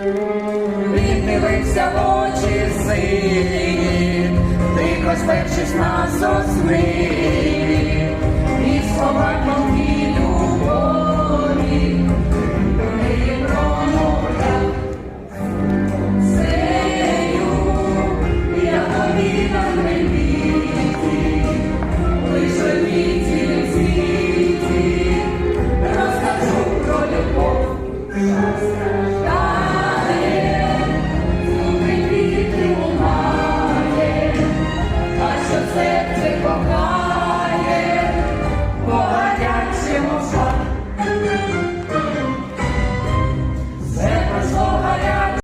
Віддивився в очі сині, тихо спершись нас сосни. серце кохає.